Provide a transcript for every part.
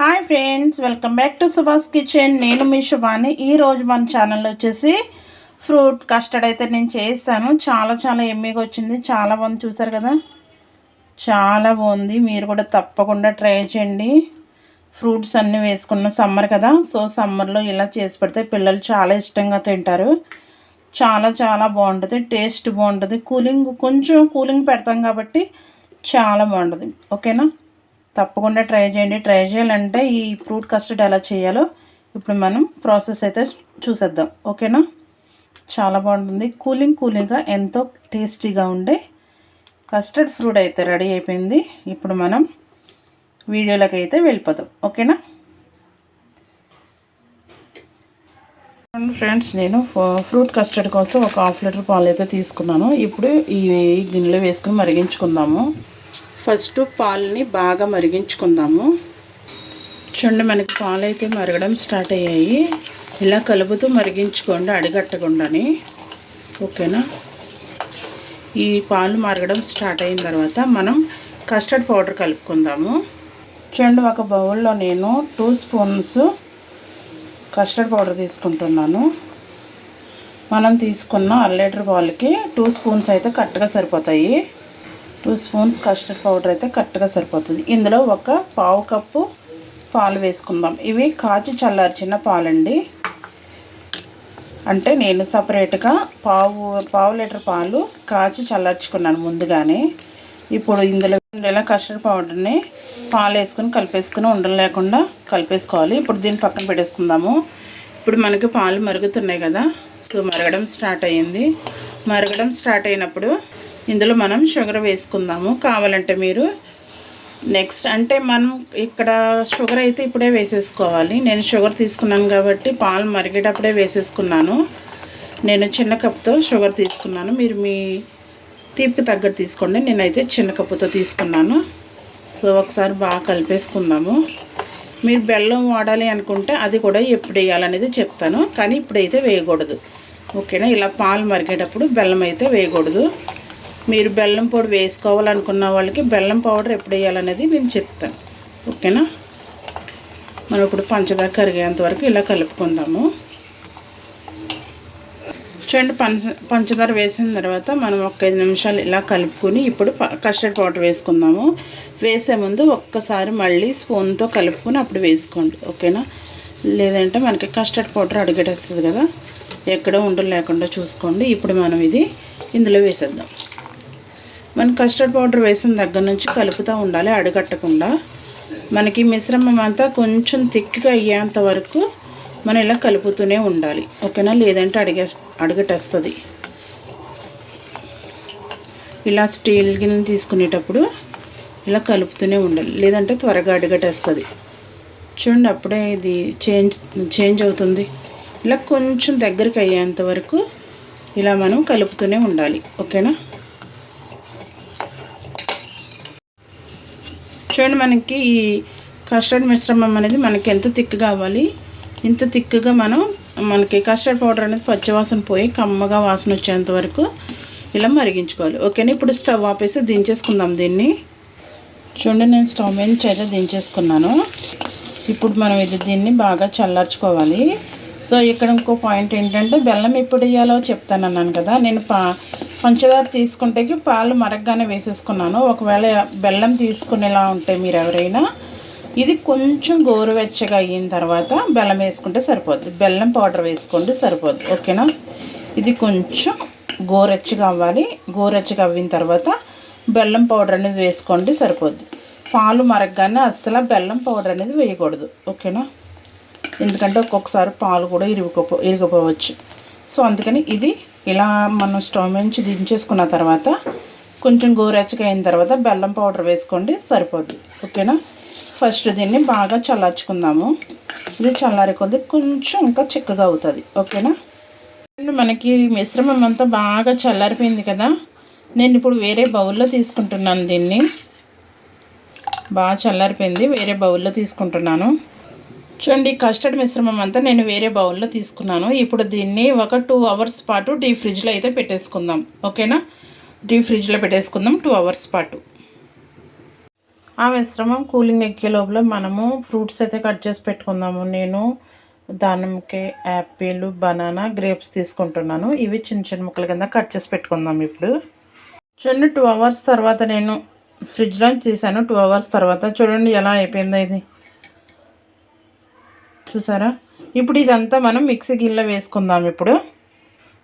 Hi friends welcome back to Subhash kitchen. నేను మీ శుభాని. ఈరోజు మన ఛానల్లో వచ్చేసి ఫ్రూట్ కస్టర్డ్ అయితే నేను చేస్తాను చాలా చాలా ఎమ్మిగా వచ్చింది. చాలా బాగుంది చూసారు కదా? చాలా బాగుంది. మీరు కూడా తప్పకుండా ట్రై చేయండి. ఫ్రూట్స్ అన్నీ వేసుకున్న సమ్మర్ కదా సో సమ్మర్లో ఇలా చేసి పెడితే పిల్లలు చాలా ఇష్టంగా తింటారు. చాలా చాలా బాగుంటుంది. టేస్ట్ బాగుంటుంది. కూలింగ్ కొంచెం కూలింగ్ పెడతాం కాబట్టి చాలా బాగుంటుంది. ఓకేనా? తప్పకుండా ట్రై చేయండి. ట్రై చేయాలంటే ఈ ఫ్రూట్ కస్టర్డ్ ఎలా చేయాలో ఇప్పుడు మనం ప్రాసెస్ అయితే చూసేద్దాం. ఓకేనా? చాలా బాగుంటుంది. కూలింగ్ కూలింగ్గా ఎంతో టేస్టీగా ఉండే కస్టర్డ్ ఫ్రూట్ అయితే రెడీ అయిపోయింది. ఇప్పుడు మనం వీడియోలోకి అయితే వెళ్ళిపోదాం. ఓకేనా? ఫ్రెండ్స్ నేను ఫ్రూట్ కస్టర్డ్ కోసం ఒక హాఫ్ లీటర్ పాలు అయితే తీసుకున్నాను. ఇప్పుడు ఈ గిన్నెలో వేసుకుని మరిగించుకుందాము. ఫస్ట్ పాలని బాగా మరిగించుకుందాము. చూడండి మనకి పాలు అయితే మరగడం స్టార్ట్ అయ్యాయి. ఇలా కలుపుతూ మరిగించుకోండి అడిగట్టకుండాని. ఓకేనా? ఈ పాలు మరగడం స్టార్ట్ అయిన తర్వాత మనం కస్టర్డ్ పౌడర్ కలుపుకుందాము. చూడండి ఒక బౌల్లో నేను టూ స్పూన్స్ కస్టర్డ్ పౌడర్ తీసుకుంటున్నాను. మనం తీసుకున్న అర లీటర్ పాలకి టూ స్పూన్స్ అయితే కరెక్ట్గా సరిపోతాయి. టూ స్పూన్స్ కస్టర్డ్ పౌడర్ అయితే కరెక్ట్గా సరిపోతుంది. ఇందులో ఒక పావు కప్పు పాలు వేసుకుందాం. ఇవి కాచి చల్లార్చిన పాలండి. అంటే నేను సపరేట్గా పావు పావు లీటర్ పాలు కాచి చల్లార్చుకున్నాను ముందుగానే. ఇప్పుడు ఇందులో ఇలా కస్టర్డ్ పౌడర్ని పాలు వేసుకొని కలిపేసుకుని ఉండలు లేకుండా కలిపేసుకోవాలి. ఇప్పుడు దీన్ని పక్కన పెట్టేసుకుందాము. ఇప్పుడు మనకి పాలు మరుగుతున్నాయి కదా. సో మరగడం స్టార్ట్ అయ్యింది. మరగడం స్టార్ట్ అయినప్పుడు ఇందులో మనం షుగర్ వేసుకుందాము. కావాలంటే మీరు నెక్స్ట్ అంటే మనం ఇక్కడ షుగర్ అయితే ఇప్పుడే వేసేసుకోవాలి. నేను షుగర్ తీసుకున్నాను కాబట్టి పాలు మరిగేటప్పుడే వేసేసుకున్నాను. నేను చిన్న కప్తో షుగర్ తీసుకున్నాను. మీరు మీ తీపికి తగ్గట్టు తీసుకోండి. నేనైతే చిన్న కప్పుతో తీసుకున్నాను. సో ఒకసారి బాగా కలిపేసుకుందాము. మీరు బెల్లం వాడాలి అనుకుంటే అది కూడా ఎప్పుడు వేయాలనేది చెప్తాను. కానీ ఇప్పుడైతే వేయకూడదు. ఓకేనా? ఇలా పాలు మరిగేటప్పుడు బెల్లం అయితే వేయకూడదు. మీరు బెల్లం పొడి వేసుకోవాలనుకున్న వాళ్ళకి బెల్లం పౌడర్ ఎప్పుడు వేయాలనేది నేను చెప్తాను. ఓకేనా? మనం ఇప్పుడు పంచదార కరిగేంత వరకు ఇలా కలుపుకుందాము. చూడండి పంచ పంచదార వేసిన తర్వాత మనం ఒక ఐదు నిమిషాలు ఇలా కలుపుకొని ఇప్పుడు కస్టర్డ్ పౌడర్ వేసుకుందాము. వేసే ముందు ఒక్కసారి మళ్ళీ స్పూన్తో కలుపుకొని అప్పుడు వేసుకోండి. ఓకేనా? లేదంటే మనకి కస్టర్డ్ పౌడర్ అడిగేటేస్తుంది కదా. ఎక్కడ ఉండలు లేకుండా చూసుకోండి. ఇప్పుడు మనం ఇది ఇందులో వేసేద్దాం. మనం కస్టర్డ్ పౌడర్ వేసిన దగ్గర నుంచి కలుపుతూ ఉండాలి అడగట్టకుండా. మనకి మిశ్రమం అంతా కొంచెం థిక్గా అయ్యేంత వరకు మనం ఇలా కలుపుతూనే ఉండాలి. ఓకేనా? లేదంటే అడిగే అడగటేస్తుంది ఇలా స్టీల్ గిన్నె తీసుకునేటప్పుడు ఇలా కలుపుతూనే ఉండాలి. లేదంటే త్వరగా అడగటేస్తుంది చూడండి అప్పుడే ఇది చేంజ్ చేంజ్ అవుతుంది. ఇలా కొంచెం దగ్గరికి అయ్యేంత వరకు ఇలా మనం కలుపుతూనే ఉండాలి. ఓకేనా? చూడండి మనకి ఈ కస్టర్డ్ మిశ్రమం అనేది మనకి ఎంత థిక్ కావాలి ఇంత థిక్గా మనం మనకి కస్టర్డ్ పౌడర్ అనేది పచ్చివాసన పోయి కమ్మగా వాసన వచ్చేంత వరకు ఇలా మరిగించుకోవాలి. ఓకేనా? ఇప్పుడు స్టవ్ ఆపేసి దించేసుకుందాం దీన్ని. చూడండి నేను స్టవ్ మీద అయితే దించేసుకున్నాను. ఇప్పుడు మనం ఇది దీన్ని బాగా చల్లార్చుకోవాలి. సో ఇక్కడ ఇంకో పాయింట్ ఏంటంటే బెల్లం ఎప్పుడు వేయాలో చెప్తాను అన్నాను కదా. నేను పా పంచదార తీసుకుంటే పాలు మరగ్గానే వేసేసుకున్నాను. ఒకవేళ బెల్లం తీసుకునేలా ఉంటే మీరు ఎవరైనా ఇది కొంచెం గోరువెచ్చగా అయిన తర్వాత బెల్లం వేసుకుంటే సరిపోద్ది. బెల్లం పౌడర్ వేసుకోండి సరిపోద్ది. ఓకేనా? ఇది కొంచెం గోరెచ్చగా అవ్వాలి. గోరెచ్చగా అవ్విన తర్వాత బెల్లం పౌడర్ అనేది వేసుకోండి సరిపోద్ది. పాలు మరగ్గానే అస్సలు బెల్లం పౌడర్ అనేది వేయకూడదు. ఓకేనా? ఎందుకంటే ఒక్కొక్కసారి పాలు కూడా ఇరిగిపో ఇరిగిపోవచ్చు సో అందుకని ఇది ఇలా మనం స్టవ్ నుంచి దించేసుకున్న తర్వాత కొంచెం గోరెచ్చగా అయిన తర్వాత బెల్లం పౌడర్ వేసుకోండి సరిపోద్ది. ఓకేనా? ఫస్ట్ దీన్ని బాగా చల్లార్చుకుందాము. ఇది చల్లారి కొద్ది కొంచెం ఇంకా చిక్కగా అవుతుంది. ఓకేనా? మనకి మిశ్రమం అంతా బాగా చల్లారిపోయింది కదా? నేను ఇప్పుడు వేరే బౌల్లో తీసుకుంటున్నాను దీన్ని. బాగా చల్లారిపోయింది వేరే బౌల్లో తీసుకుంటున్నాను. చూడండి కస్టర్డ్ మిశ్రమం అంతా నేను వేరే బౌల్లో తీసుకున్నాను. ఇప్పుడు దీన్ని ఒక టూ అవర్స్ పాటు డీ ఫ్రిడ్జ్లో అయితే పెట్టేసుకుందాం. ఓకేనా? డీ ఫ్రిడ్జ్లో పెట్టేసుకుందాం టూ అవర్స్ పాటు. ఆ మిశ్రమం కూలింగ్ ఎక్కే లోపల మనము ఫ్రూట్స్ అయితే కట్ చేసి పెట్టుకుందాము. నేను దానిమ్మకాయ యాపిల్ బనానా గ్రేప్స్ తీసుకుంటున్నాను. ఇవి చిన్న చిన్న ముక్కల కింద కట్ చేసి పెట్టుకుందాం ఇప్పుడు. చూడండి టూ అవర్స్ తర్వాత నేను ఫ్రిడ్జ్లో తీసాను. టూ అవర్స్ తర్వాత చూడండి ఎలా అయిపోయిందో ఇది. చూసారా? ఇప్పుడు ఇదంతా మనం మిక్సీ గిన్నెలో వేసుకుందాం ఇప్పుడు.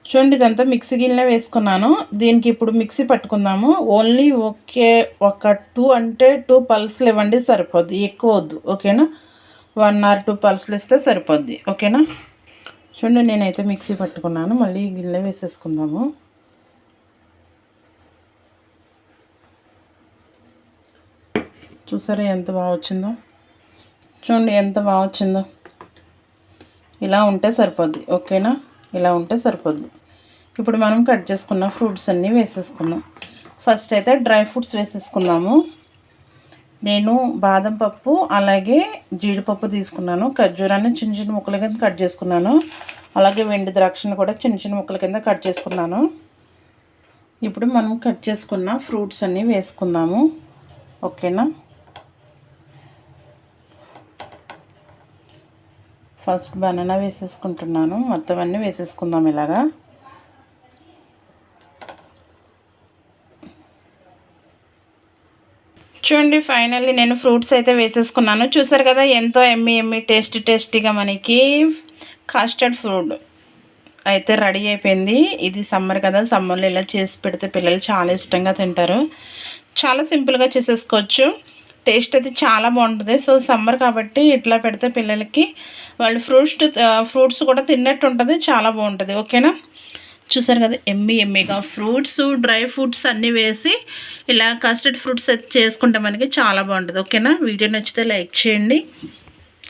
చూడండి ఇదంతా మిక్సీ గిన్నెలో వేసుకున్నాను. దీనికి ఇప్పుడు మిక్సీ పట్టుకుందాము. ఓన్లీ ఒకే ఒక టూ అంటే టూ పల్స్లు ఇవ్వండి సరిపోద్ది. ఎక్కువ వద్దు ఓకేనా? వన్ ఆర్ టూ పల్స్లు ఇస్తే సరిపోద్ది ఓకేనా? చూడండి నేనైతే మిక్సీ పట్టుకున్నాను. మళ్ళీ గిన్నె వేసేసుకుందాము. చూసారా ఎంత బాగా వచ్చిందో? చూడండి ఎంత బాగా వచ్చిందో. ఇలా ఉంటే సరిపోద్ది. ఓకేనా? ఇలా ఉంటే సరిపోద్ది. ఇప్పుడు మనం కట్ చేసుకున్న ఫ్రూట్స్ అన్నీ వేసేసుకుందాం. ఫస్ట్ అయితే డ్రై ఫ్రూట్స్ వేసేసుకుందాము. నేను బాదం పప్పు అలాగే జీడిపప్పు తీసుకున్నాను. ఖర్జూరాన్ని చిన్న చిన్న ముక్కల కింద కట్ చేసుకున్నాను. అలాగే వెండి ద్రాక్షను కూడా చిన్న చిన్న ముక్కల కింద కట్ చేసుకున్నాను. ఇప్పుడు మనం కట్ చేసుకున్న ఫ్రూట్స్ అన్నీ వేసుకుందాము. ఓకేనా? ఫస్ట్ బనానా వేసేసుకుంటున్నాను. మొత్తం అన్నీ వేసేసుకుందాం ఇలాగా. చూడండి ఫైనల్లీ నేను ఫ్రూట్స్ అయితే వేసేసుకున్నాను. చూసారు కదా ఎంతో ఎమ్మి ఎమ్మి టేస్టీ టేస్టీగా మనకి కస్టర్డ్ ఫ్రూట్ అయితే రెడీ అయిపోయింది. ఇది సమ్మర్ కదా సమ్మర్లో ఇలా చేసి పెడితే పిల్లలు చాలా ఇష్టంగా తింటారు. చాలా సింపుల్గా చేసేసుకోవచ్చు. టేస్ట్ అయితే చాలా బాగుంటుంది. సో సమ్మర్ కాబట్టి ఇట్లా పెడితే పిల్లలకి వాళ్ళు ఫ్రూట్స్ ఫ్రూట్స్ కూడా తిన్నట్టు ఉంటుంది చాలా బాగుంటుంది. ఓకేనా? చూసారు కదా ఎమ్మి ఎమ్మిగా ఫ్రూట్స్ డ్రై ఫ్రూట్స్ అన్నీ వేసి ఇలా కస్టర్డ్ ఫ్రూట్స్ చేసుకుంటే మనకి చాలా బాగుంటుంది. ఓకేనా? వీడియో నచ్చితే లైక్ చేయండి.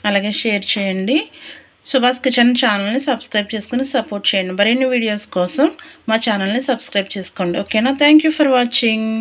అలాగే షేర్ చేయండి. సుభాష్ కిచెన్ ఛానల్ని సబ్స్క్రైబ్ చేసుకుని సపోర్ట్ చేయండి. మరిన్ని వీడియోస్ కోసం మా ఛానల్ని సబ్స్క్రైబ్ చేసుకోండి. ఓకేనా? Thank for watching.